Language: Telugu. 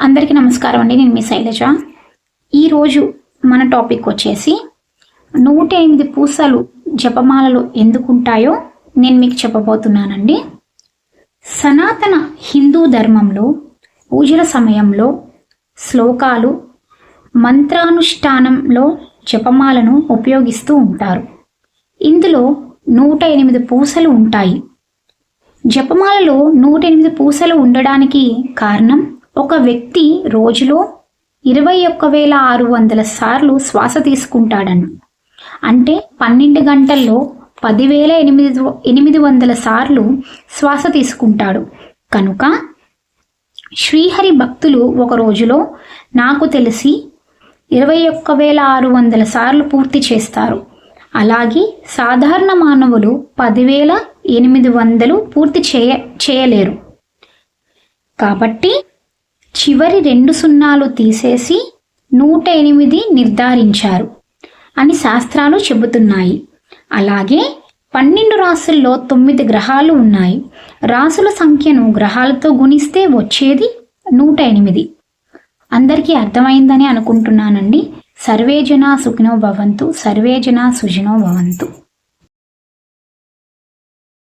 అందరికీ నమస్కారం అండి. నేను మీ శైలజ. ఈరోజు మన టాపిక్ వచ్చేసి నూట ఎనిమిది పూసలు జపమాలలో ఎందుకుంటాయో నేను మీకు చెప్పబోతున్నానండి. సనాతన హిందూ ధర్మంలో పూజల సమయంలో శ్లోకాలు మంత్రానుష్ఠానంలో జపమాలను ఉపయోగిస్తూ ఉంటారు. ఇందులో నూట ఎనిమిది పూసలు ఉంటాయి. జపమాలలో నూట ఎనిమిది పూసలు ఉండడానికి కారణం? ఒక వ్యక్తి రోజులో ఇరవై ఒక్క వేల ఆరు వందల సార్లు శ్వాస తీసుకుంటాడని. అంటే పన్నెండు గంటల్లో పదివేల ఎనిమిది ఎనిమిది వందల సార్లు శ్వాస తీసుకుంటాడు. కనుక శ్రీహరి భక్తులు ఒక రోజులో నాకు తెలిసి ఇరవై ఒక్క వేల ఆరు వందల సార్లు పూర్తి చేస్తారు. అలాగే సాధారణ మానవులు పదివేల ఎనిమిది వందలు పూర్తి చేయ చేయలేరు. కాబట్టి చివరి రెండు సున్నాలు తీసేసి నూట ఎనిమిది నిర్ధారించారు అని శాస్త్రాలు చెబుతున్నాయి. అలాగే పన్నెండు రాసుల్లో తొమ్మిది గ్రహాలు ఉన్నాయి. రాసుల సంఖ్యను గ్రహాలతో గుణిస్తే వచ్చేది నూట ఎనిమిది. అందరికీ అర్థమైందని అనుకుంటున్నానండి. సర్వేజన సుఖినో భవంతు సర్వేజన సుజినో భవంతు.